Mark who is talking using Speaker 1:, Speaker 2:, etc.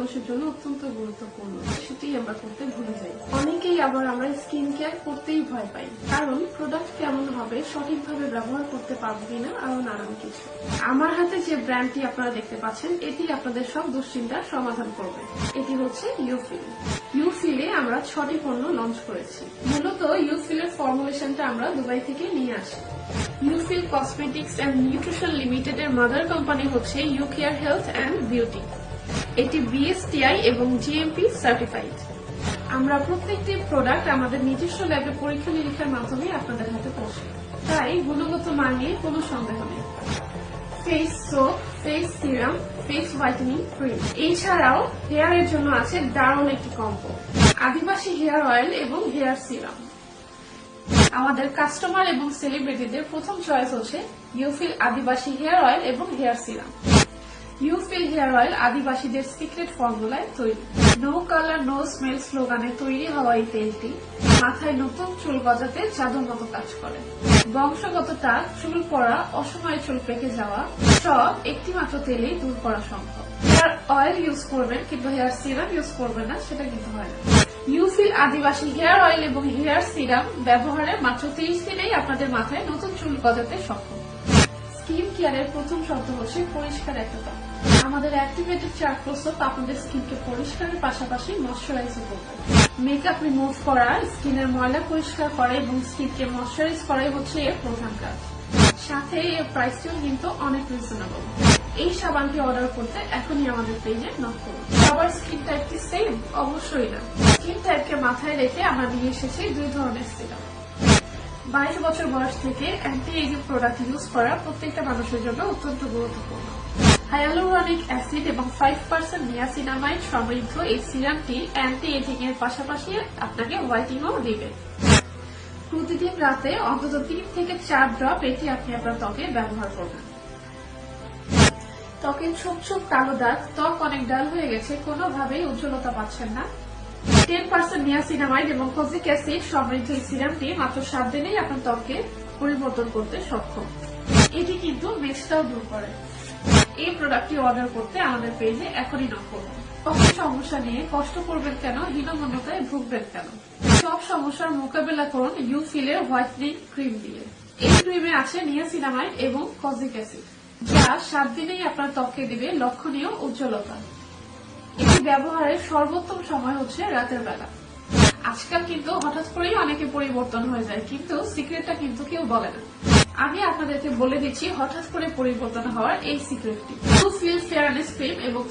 Speaker 1: মানুষের জন্য অত্যন্ত গুরুত্বপূর্ণ। সেটাই আমরা করতে ভুলে যাই। অনেকেই আবার আমরা স্কিন কেয়ার করতেই ভয় পাই। কারণ প্রোডাক্ট কেমন হবে, সঠিকভাবে ব্যবহার করতে পারব কিনা আরও নানান কিছু। আমার হাতে যে ব্র্যান্ডটি আপনারা দেখতে পাচ্ছেন, এটি আপনাদের সব দুশ্চিন্তার সমাধান করবে। এটি হচ্ছে ইউফিল ইউফিলে আমরা ছটি পণ্য লঞ্চ করেছি। মূলত ইউফিলের ফর্মুলেশনটা আমরা দুবাই থেকে নিয়ে আসি। ইউফিল কসমেটিক্স অ্যান্ড নিউট্রিশন লিমিটেড এর মাদার কোম্পানি হচ্ছে U care health and beauty এটি বিএসটিআই এবং জিএমপি সার্টিফাইড আমরা প্রত্যেকটি প্রোডাক্ট আমাদের নিজস্ব ল্যাবে পরীক্ষা নিরীক্ষার মাধ্যমে আপনাদের হাতে পৌঁছে। তাই গুণগত মান নিয়ে কোনো সন্দেহ নেই। Face soap face serum face whitening cream এছাড়াও হেয়ারের জন্য আছে দারুণ একটি কম্পো আদিবাসী হেয়ার অয়েল এবং হেয়ার সিরাম আমাদের কাস্টমার এবং সেলিব্রিটিদের প্রথম চয়েস হচ্ছে ইউফিল আদিবাসী হেয়ার অয়েল এবং হেয়ার সিরাম ইউফিল হেয়ার অয়েল আদিবাসীদের সিক্রেট ফর্মুলায় তৈরি। নো কালার নো স্মেল স্লোগানে তৈরি হওয়া এই তেলটি মাথায় নতুন চুল গজাতে জাদুর মতো কাজ করে। বংশগত টাক চুল পড়া, অসময়ে চুল পেকে যাওয়া, সব একটি মাত্র তেলেই দূর করা সম্ভব। হেয়ার অয়েল ইউজ করবেন, কিন্তু হেয়ার সিরাম ইউজ করবেন না, সেটা কিন্তু হয় না। ইউফিল আদিবাসী হেয়ার অয়েল এবং হেয়ার সিরাম ব্যবহারের মাত্র তিরিশ দিনেই আপনাদের মাথায় নতুন চুল গজাতে সক্ষম। স্কিন কেয়ারের প্রথম শব্দ হচ্ছে পরিষ্কার একটা আমাদের অ্যাক্টিভেটেড চারকো সোপ আপনাদের স্কিনকে পরিষ্কারের পাশাপাশি ময়শ্চারাইজ করবে মেকআপ রিমুভ করা স্কিনের ময়লা পরিষ্কার করা এবং স্কিনকে ময়শ্চারাইজ করাই হচ্ছে এর প্রধান কাজ। সাথে এর প্রাইসটিও কিন্তু অনেক রিজনেবল এই সাবানটি অর্ডার করতে এখনই আমাদের পেজে নক করুন। সবার স্কিন টাইপ কি সেম অবশ্যই না। স্কিন টাইপকে মাথায় রেখে আমরা নিয়ে এসেছি দুই ধরনের সিরাম বাইশ বছর বয়স থেকে অ্যান্টি এজিং প্রোডাক্ট ইউজ করা প্রত্যেকটা মানুষের জন্য অত্যন্ত গুরুত্বপূর্ণ। হায়ালুরনিক অ্যাসিড এবং ফাইভ পার্সেন্ট নিয়াসিনামাইড সমৃদ্ধ এই সিরামটি অ্যান্টি এজিং এর পাশাপাশি আপনাকে হোয়াইটিংও দিবে। প্রতিদিন রাতে অন্তত তিন থেকে চার ড্রপ এটি আপনি আপনার ত্বকে ব্যবহার করবেন। ত্বকের ছোপ ছোপ কালো দাগ, ত্বক অনেক ডাল হয়ে গেছে, কোনোভাবেই উজ্জ্বলতা পাচ্ছেন না। টেন পার্সেন্ট নিয়াসিনামাইড এবং ফজিক অ্যাসিড সমৃদ্ধ এই সিরামটি মাত্র সাত দিনেই আপনার ত্বককে পরিবর্তন করতে সক্ষম। এটি কিন্তু মেক্সটাও দূর করে। এই প্রোডাক্টটি অর্ডার করতে আমাদের পেজে এখনই নক করুন। ত্বকের সমস্যা নিয়ে কষ্ট করবেন কেন, হীনমন্যতায় ভুগবেন কেন? সব সমস্যার মোকাবেলা করুন ইউফিলের হোয়াইটনিং ক্রিম দিয়ে। এই ক্রিমে আছে নিয়াসিনামাইড এবং ফজিক অ্যাসিড যা সাত দিনেই আপনার ত্বকে দিবে লক্ষণীয় উজ্জ্বলতা। এটি ব্যবহারের সর্বোত্তম সময় হচ্ছে রাতের বেলা। আজকাল কিন্তু হঠাৎ করেই অনেকে পরিবর্তন হয়ে যায়, কিন্তু সিক্রেটটা কিন্তু কেউ বলে না। আমি আপনাদেরকে বলে দিচ্ছি, হঠাৎ করে পরিবর্তন হওয়ার এই সিক্রেটটি টু। ফিল ফেয়ারনেস ক্রিম এবং